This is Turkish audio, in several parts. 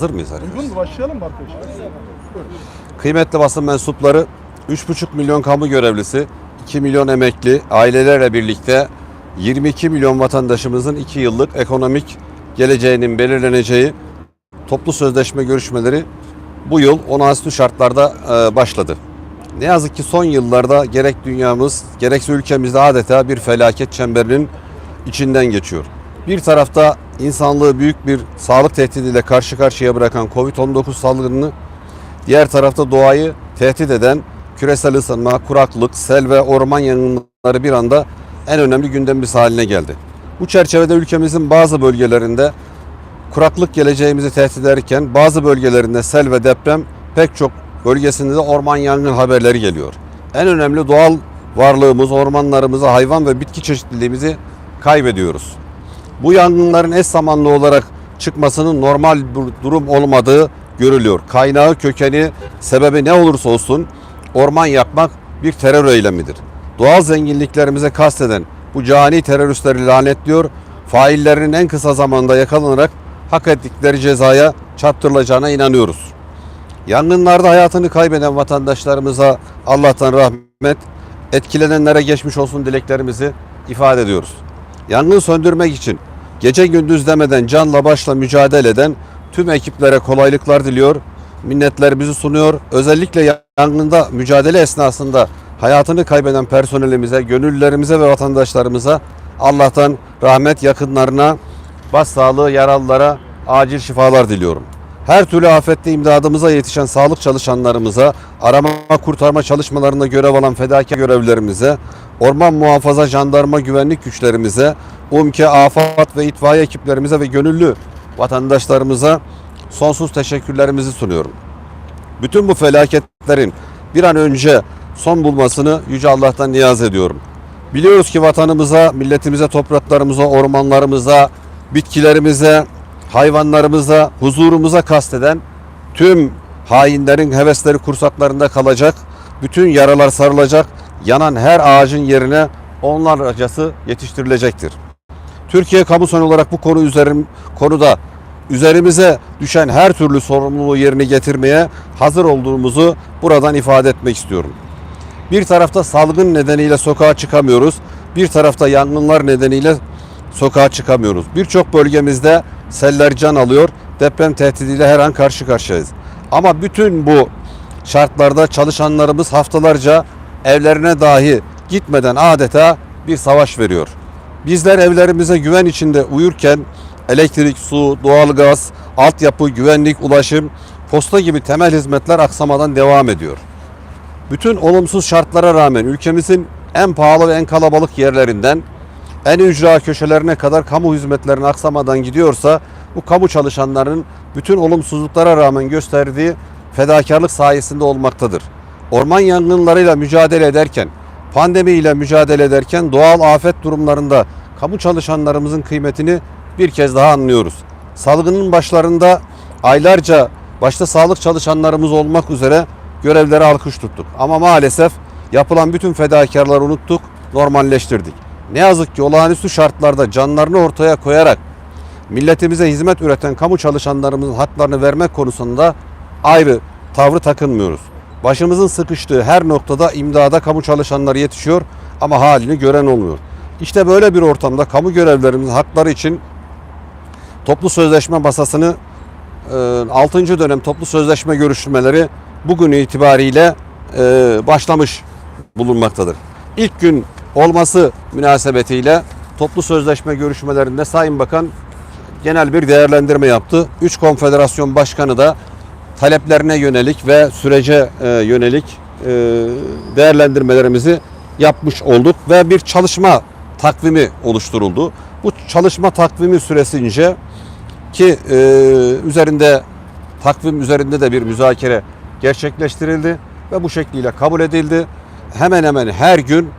Hazır mıyız arkadaşlar? Uygun mu? Başlayalım mı arkadaşlar? Buyurun. Kıymetli basın mensupları 3,5 milyon kamu görevlisi, 2 milyon emekli, ailelerle birlikte 22 milyon vatandaşımızın 2 yıllık ekonomik geleceğinin belirleneceği toplu sözleşme görüşmeleri bu yıl olağanüstü şartlarda e, başladı. Ne yazık ki son yıllarda gerek dünyamız gerekse ülkemizde adeta bir felaket çemberinin içinden geçiyor. Bir tarafta insanlığı büyük bir sağlık tehdidiyle karşı karşıya bırakan Covid-19 salgınını Diğer tarafta doğayı tehdit eden küresel ısınma, kuraklık, sel ve orman yangınları bir anda en önemli gündemimiz haline geldi. Bu çerçevede ülkemizin bazı bölgelerinde kuraklık geleceğimizi tehdit ederken bazı bölgelerinde sel ve deprem pek çok bölgesinde de orman yangın haberleri geliyor. En önemli doğal varlığımız, ormanlarımızı, hayvan ve bitki çeşitliliğimizi kaybediyoruz. Bu yangınların eş zamanlı olarak çıkmasının normal bir durum olmadığı görülüyor. Kaynağı, kökeni, sebebi ne olursa olsun orman yakmak bir terör eylemidir. Doğal zenginliklerimize kasteden bu cani teröristleri lanetliyor. Faillerinin en kısa zamanda yakalanarak hak ettikleri cezaya çarptırılacağına inanıyoruz. Yangınlarda hayatını kaybeden vatandaşlarımıza Allah'tan rahmet, etkilenenlere geçmiş olsun dileklerimizi ifade ediyoruz. Yangın söndürmek için gece gündüz demeden canla başla mücadele eden tüm ekiplere kolaylıklar diliyor, minnetlerimizi sunuyor. Özellikle yangında mücadele esnasında hayatını kaybeden personelimize, gönüllülerimize ve vatandaşlarımıza Allah'tan rahmet yakınlarına, başsağlığı yaralılara acil şifalar diliyorum. Her türlü afette imdadımıza yetişen sağlık çalışanlarımıza, arama kurtarma çalışmalarında görev alan fedakar görevlilerimize, orman muhafaza jandarma güvenlik güçlerimize, UMKE, AFAD ve itfaiye ekiplerimize ve gönüllü vatandaşlarımıza sonsuz teşekkürlerimizi sunuyorum. Bütün bu felaketlerin bir an önce son bulmasını Yüce Allah'tan niyaz ediyorum. Biliyoruz ki vatanımıza, milletimize, topraklarımıza, ormanlarımıza, bitkilerimize, hayvanlarımıza, huzurumuza kasteden tüm hainlerin hevesleri kursaklarında kalacak, bütün yaralar sarılacak, yanan her ağacın yerine onlarcası yetiştirilecektir. Türkiye kamusan olarak bu konu üzerim, konuda üzerimize düşen her türlü sorumluluğu yerine getirmeye hazır olduğumuzu buradan ifade etmek istiyorum. Bir tarafta salgın nedeniyle sokağa çıkamıyoruz. Bir tarafta yangınlar nedeniyle sokağa çıkamıyoruz. Birçok bölgemizde seller can alıyor. Deprem tehdidiyle her an karşı karşıyayız. Ama bütün bu şartlarda çalışanlarımız haftalarca evlerine dahi gitmeden adeta bir savaş veriyor. Bizler evlerimize güven içinde uyurken elektrik, su, doğalgaz, altyapı, güvenlik, ulaşım, posta gibi temel hizmetler aksamadan devam ediyor. Bütün olumsuz şartlara rağmen ülkemizin en pahalı ve en kalabalık yerlerinden en ücra köşelerine kadar kamu hizmetlerine aksamadan gidiyorsa bu kamu çalışanlarının bütün olumsuzluklara rağmen gösterdiği fedakarlık sayesinde olmaktadır. Orman yangınlarıyla mücadele ederken, pandemiyle mücadele ederken doğal afet durumlarında kamu çalışanlarımızın kıymetini bir kez daha anlıyoruz. Salgının başlarında aylarca başta sağlık çalışanlarımız olmak üzere görevlere alkış tuttuk. Ama maalesef yapılan bütün fedakarları unuttuk, normalleştirdik. Ne yazık ki olağanüstü şartlarda canlarını ortaya koyarak milletimize hizmet üreten kamu çalışanlarımızın haklarını vermek konusunda ayrı tavrı takınmıyoruz. Başımızın sıkıştığı her noktada imdada kamu çalışanları yetişiyor ama halini gören olmuyor. İşte böyle bir ortamda kamu görevlerimizin hakları için toplu sözleşme masasını 6. dönem toplu sözleşme görüşmeleri bugün itibariyle e, başlamış bulunmaktadır. İlk gün olması münasebetiyle toplu sözleşme görüşmelerinde Sayın Bakan genel bir değerlendirme yaptı. Üç konfederasyon başkanı da taleplerine yönelik ve sürece e, yönelik e, değerlendirmelerimizi yapmış olduk ve bir çalışma takvimi oluşturuldu. Bu çalışma takvimi süresince ki e, üzerinde takvim üzerinde de bir müzakere gerçekleştirildi ve bu şekliyle kabul edildi. Hemen hemen her gün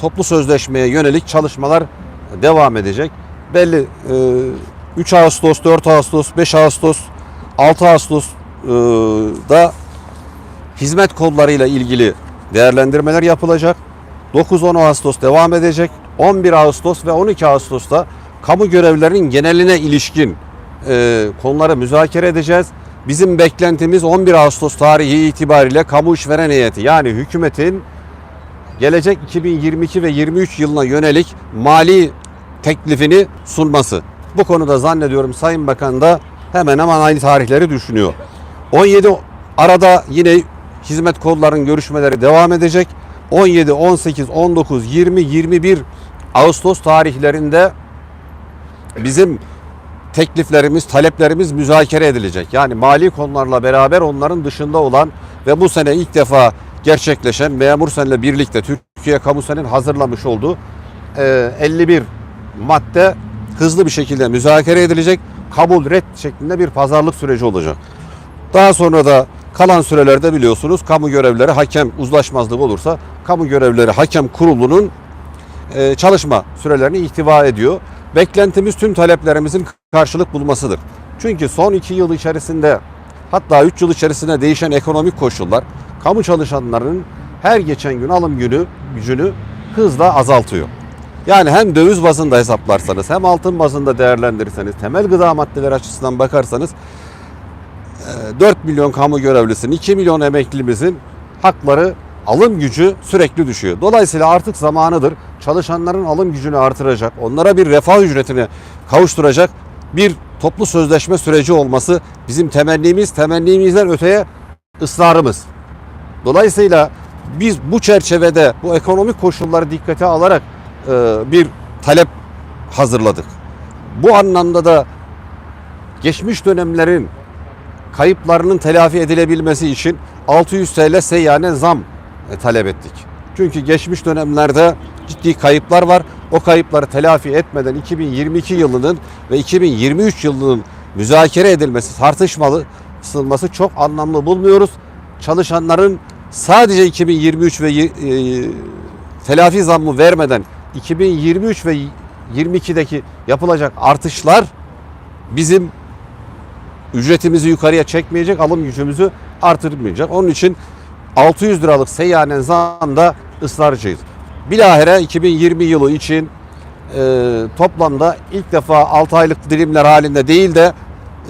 toplu sözleşmeye yönelik çalışmalar devam edecek. Belli e, 3 Ağustos, 4 Ağustos, 5 Ağustos, 6 Ağustos e, da hizmet kodlarıyla ilgili değerlendirmeler yapılacak. 9-10 Ağustos devam edecek. 11 Ağustos ve 12 Ağustos'ta kamu görevlerinin geneline ilişkin e, konuları müzakere edeceğiz. Bizim beklentimiz 11 Ağustos tarihi itibariyle kamu işveren heyeti yani hükümetin gelecek 2022 ve 23 yılına yönelik mali teklifini sunması. Bu konuda zannediyorum Sayın Bakan da hemen hemen aynı tarihleri düşünüyor. 17 arada yine hizmet kollarının görüşmeleri devam edecek. 17, 18, 19, 20, 21 Ağustos tarihlerinde bizim tekliflerimiz, taleplerimiz müzakere edilecek. Yani mali konularla beraber onların dışında olan ve bu sene ilk defa gerçekleşen Memur Sen'le birlikte Türkiye Kamu Sen'in hazırlamış olduğu e, 51 madde hızlı bir şekilde müzakere edilecek. Kabul red şeklinde bir pazarlık süreci olacak. Daha sonra da kalan sürelerde biliyorsunuz kamu görevlileri hakem uzlaşmazlık olursa kamu görevlileri hakem kurulunun e, çalışma sürelerini ihtiva ediyor. Beklentimiz tüm taleplerimizin karşılık bulmasıdır. Çünkü son iki yıl içerisinde hatta üç yıl içerisinde değişen ekonomik koşullar kamu çalışanlarının her geçen gün alım günü gücünü hızla azaltıyor. Yani hem döviz bazında hesaplarsanız hem altın bazında değerlendirirseniz temel gıda maddeleri açısından bakarsanız 4 milyon kamu görevlisinin 2 milyon emeklimizin hakları alım gücü sürekli düşüyor. Dolayısıyla artık zamanıdır çalışanların alım gücünü artıracak, onlara bir refah ücretini kavuşturacak bir toplu sözleşme süreci olması bizim temennimiz, temennimizden öteye ısrarımız. Dolayısıyla biz bu çerçevede bu ekonomik koşulları dikkate alarak e, bir talep hazırladık. Bu anlamda da geçmiş dönemlerin kayıplarının telafi edilebilmesi için 600 TL seyyanen zam e, talep ettik. Çünkü geçmiş dönemlerde ciddi kayıplar var. O kayıpları telafi etmeden 2022 yılının ve 2023 yılının müzakere edilmesi, tartışmalı ısınması çok anlamlı bulmuyoruz. Çalışanların sadece 2023 ve e, telafi zammı vermeden 2023 ve 22'deki yapılacak artışlar bizim ücretimizi yukarıya çekmeyecek, alım gücümüzü artırmayacak. Onun için 600 liralık seyyanen zamda ısrarcıyız. Bilahare 2020 yılı için e, toplamda ilk defa 6 aylık dilimler halinde değil de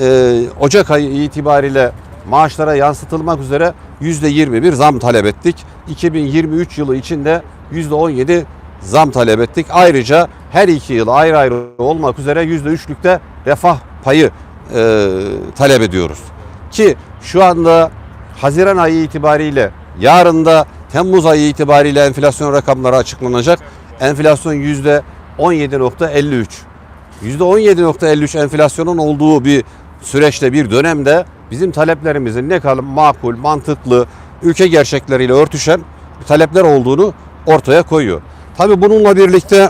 e, Ocak ayı itibariyle maaşlara yansıtılmak üzere %21 zam talep ettik. 2023 yılı için de %17 zam talep ettik. Ayrıca her iki yıl ayrı ayrı olmak üzere %3'lükte refah payı e, talep ediyoruz. Ki şu anda Haziran ayı itibariyle yarın da Temmuz ayı itibariyle enflasyon rakamları açıklanacak. Enflasyon yüzde 17.53. %17.53 enflasyonun olduğu bir süreçte bir dönemde bizim taleplerimizin ne kadar makul, mantıklı, ülke gerçekleriyle örtüşen talepler olduğunu ortaya koyuyor. Tabii bununla birlikte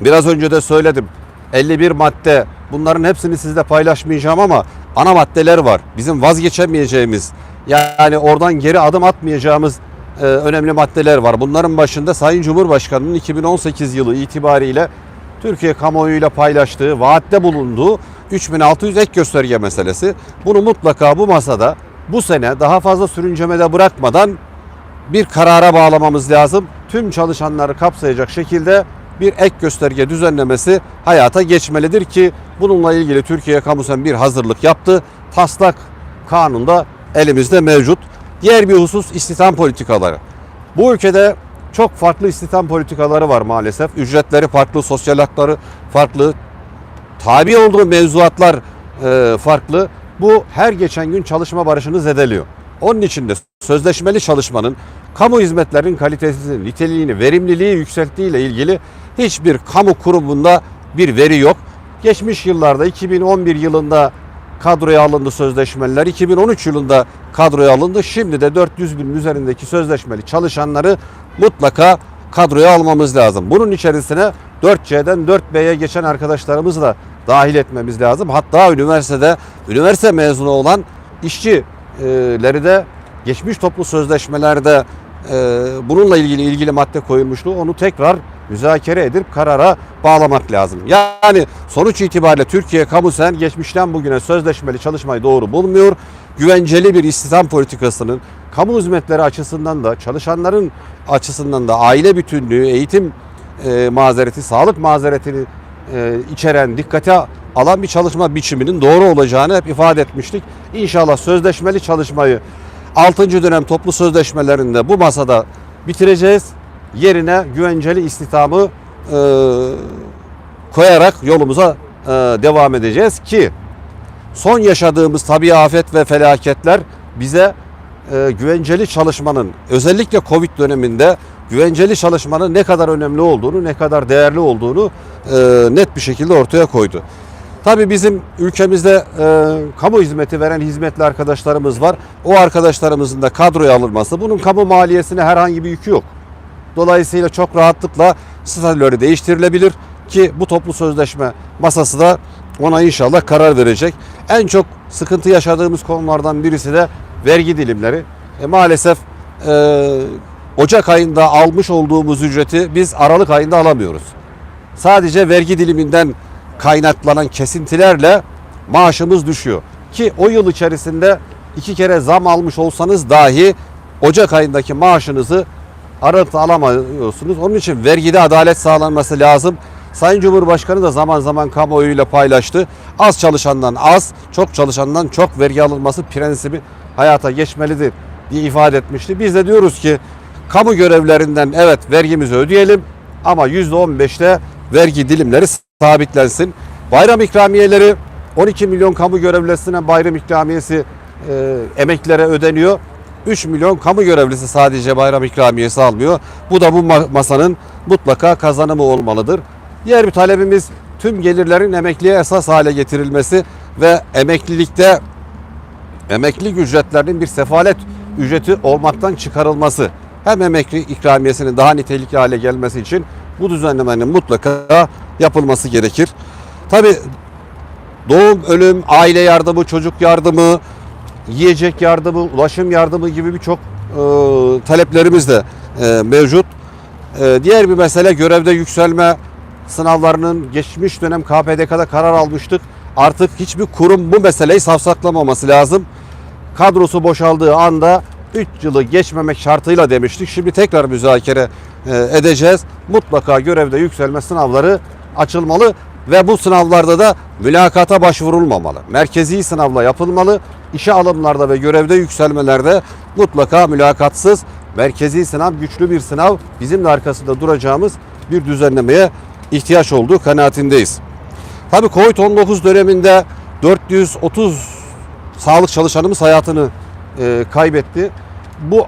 Biraz önce de söyledim. 51 madde. Bunların hepsini sizle paylaşmayacağım ama ana maddeler var. Bizim vazgeçemeyeceğimiz yani oradan geri adım atmayacağımız e, önemli maddeler var. Bunların başında Sayın Cumhurbaşkanı'nın 2018 yılı itibariyle Türkiye kamuoyuyla paylaştığı, vaatte bulunduğu 3600 ek gösterge meselesi. Bunu mutlaka bu masada bu sene daha fazla sürüncemede bırakmadan bir karara bağlamamız lazım. Tüm çalışanları kapsayacak şekilde bir ek gösterge düzenlemesi hayata geçmelidir ki bununla ilgili Türkiye Kamusen bir hazırlık yaptı. Taslak kanunda elimizde mevcut. Diğer bir husus istihdam politikaları. Bu ülkede çok farklı istihdam politikaları var maalesef. Ücretleri farklı, sosyal hakları farklı, tabi olduğu mevzuatlar e, farklı. Bu her geçen gün çalışma barışını zedeliyor. Onun için de sözleşmeli çalışmanın kamu hizmetlerinin kalitesini, niteliğini, verimliliği yükselttiği ile ilgili hiçbir kamu kurumunda bir veri yok. Geçmiş yıllarda 2011 yılında kadroya alındı sözleşmeliler. 2013 yılında kadroya alındı. Şimdi de 400 bin üzerindeki sözleşmeli çalışanları mutlaka kadroya almamız lazım. Bunun içerisine 4C'den 4B'ye geçen arkadaşlarımızı da dahil etmemiz lazım. Hatta üniversitede üniversite mezunu olan işçileri de geçmiş toplu sözleşmelerde e, bununla ilgili ilgili madde koyulmuştu. Onu tekrar müzakere edip karara bağlamak lazım. Yani sonuç itibariyle Türkiye Kamu Sen geçmişten bugüne sözleşmeli çalışmayı doğru bulmuyor. Güvenceli bir istihdam politikasının kamu hizmetleri açısından da çalışanların açısından da aile bütünlüğü, eğitim e, mazereti, sağlık mazeretini e, içeren, dikkate alan bir çalışma biçiminin doğru olacağını hep ifade etmiştik. İnşallah sözleşmeli çalışmayı 6. dönem toplu sözleşmelerinde bu masada bitireceğiz. Yerine güvenceli istihdamı e, koyarak yolumuza e, devam edeceğiz ki son yaşadığımız tabii afet ve felaketler bize e, güvenceli çalışmanın özellikle Covid döneminde güvenceli çalışmanın ne kadar önemli olduğunu, ne kadar değerli olduğunu e, net bir şekilde ortaya koydu. Tabii bizim ülkemizde e, kamu hizmeti veren hizmetli arkadaşlarımız var. O arkadaşlarımızın da kadroya alınması, bunun kamu maliyesine herhangi bir yükü yok. Dolayısıyla çok rahatlıkla statüleri değiştirilebilir ki bu toplu sözleşme masası da ona inşallah karar verecek. En çok sıkıntı yaşadığımız konulardan birisi de vergi dilimleri. E, maalesef e, Ocak ayında almış olduğumuz ücreti biz Aralık ayında alamıyoruz. Sadece vergi diliminden kaynaklanan kesintilerle maaşımız düşüyor. Ki o yıl içerisinde iki kere zam almış olsanız dahi Ocak ayındaki maaşınızı Aralık'ta alamıyorsunuz. Onun için vergide adalet sağlanması lazım. Sayın Cumhurbaşkanı da zaman zaman kamuoyuyla paylaştı. Az çalışandan az, çok çalışandan çok vergi alınması prensibi hayata geçmelidir diye ifade etmişti. Biz de diyoruz ki kamu görevlerinden evet vergimizi ödeyelim ama %15'te vergi dilimleri sabitlensin. Bayram ikramiyeleri 12 milyon kamu görevlisine bayram ikramiyesi e, emeklilere ödeniyor. 3 milyon kamu görevlisi sadece bayram ikramiyesi almıyor. Bu da bu ma- masanın mutlaka kazanımı olmalıdır. Diğer bir talebimiz tüm gelirlerin emekliye esas hale getirilmesi ve emeklilikte emeklilik ücretlerinin bir sefalet ücreti olmaktan çıkarılması. Hem emekli ikramiyesinin daha nitelikli hale gelmesi için bu düzenlemenin mutlaka yapılması gerekir. Tabi doğum, ölüm, aile yardımı, çocuk yardımı, yiyecek yardımı, ulaşım yardımı gibi birçok e, taleplerimiz de e, mevcut. E, diğer bir mesele görevde yükselme sınavlarının geçmiş dönem KPDK'da karar almıştık. Artık hiçbir kurum bu meseleyi savsaklamaması lazım. Kadrosu boşaldığı anda 3 yılı geçmemek şartıyla demiştik. Şimdi tekrar müzakere e, edeceğiz. Mutlaka görevde yükselme sınavları açılmalı ve bu sınavlarda da mülakata başvurulmamalı. Merkezi sınavla yapılmalı. İşe alımlarda ve görevde yükselmelerde mutlaka mülakatsız merkezi sınav güçlü bir sınav bizim de arkasında duracağımız bir düzenlemeye ihtiyaç olduğu kanaatindeyiz. Tabii Covid-19 döneminde 430 sağlık çalışanımız hayatını e, kaybetti. Bu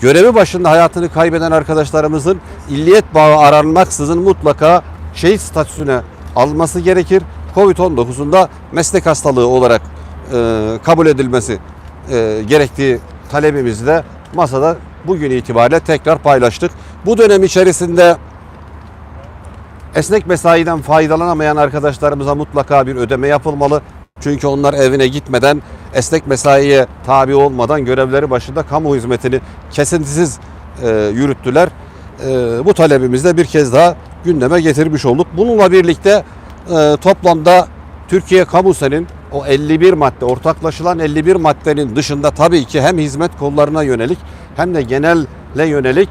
görevi başında hayatını kaybeden arkadaşlarımızın illiyet bağı aranmaksızın mutlaka şehit statüsüne alması gerekir. Covid-19'un da meslek hastalığı olarak e, kabul edilmesi e, gerektiği talebimizi de masada bugün itibariyle tekrar paylaştık. Bu dönem içerisinde Esnek mesaiden faydalanamayan arkadaşlarımıza mutlaka bir ödeme yapılmalı. Çünkü onlar evine gitmeden esnek mesaiye tabi olmadan görevleri başında kamu hizmetini kesintisiz e, yürüttüler. E, bu talebimizi de bir kez daha gündeme getirmiş olduk. Bununla birlikte e, toplamda Türkiye Kamusen'in o 51 madde, ortaklaşılan 51 maddenin dışında tabii ki hem hizmet kollarına yönelik hem de genelle yönelik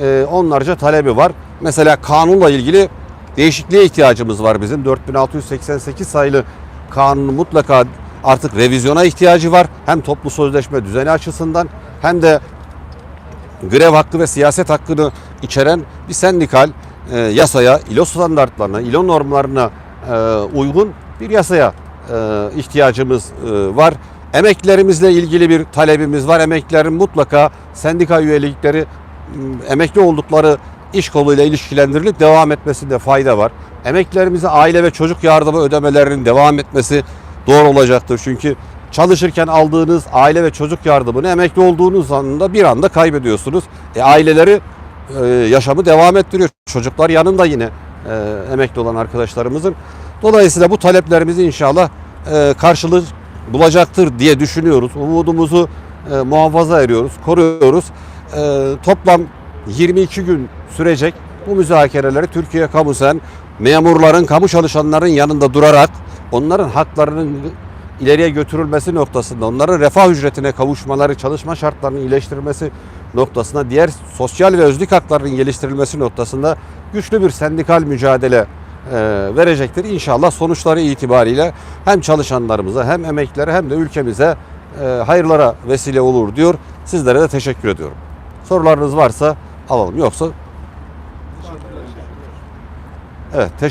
e, onlarca talebi var. Mesela kanunla ilgili değişikliğe ihtiyacımız var bizim. 4688 sayılı kanunun mutlaka artık revizyona ihtiyacı var. Hem toplu sözleşme düzeni açısından hem de grev hakkı ve siyaset hakkını içeren bir sendikal e, yasaya, ilo standartlarına, ilo normlarına e, uygun bir yasaya e, ihtiyacımız e, var. Emeklilerimizle ilgili bir talebimiz var. Emeklilerin mutlaka sendika üyelikleri emekli oldukları iş koluyla ilişkilendirilip devam etmesinde fayda var. Emeklilerimize aile ve çocuk yardımı ödemelerinin devam etmesi doğru olacaktır. Çünkü çalışırken aldığınız aile ve çocuk yardımını emekli olduğunuz anda bir anda kaybediyorsunuz. E, aileleri e, yaşamı devam ettiriyor. Çocuklar yanında yine e, emekli olan arkadaşlarımızın. Dolayısıyla bu taleplerimizi inşallah e, karşılığı bulacaktır diye düşünüyoruz. Umudumuzu e, muhafaza ediyoruz, koruyoruz. E, toplam 22 gün sürecek bu müzakereleri Türkiye Kamusen memurların, kamu çalışanların yanında durarak onların haklarının ileriye götürülmesi noktasında, onların refah ücretine kavuşmaları, çalışma şartlarının iyileştirilmesi noktasında, diğer sosyal ve özlük haklarının geliştirilmesi noktasında güçlü bir sendikal mücadele e, verecektir. İnşallah sonuçları itibariyle hem çalışanlarımıza hem emeklilere hem de ülkemize e, hayırlara vesile olur diyor. Sizlere de teşekkür ediyorum. Sorularınız varsa alalım. Yoksa Evet,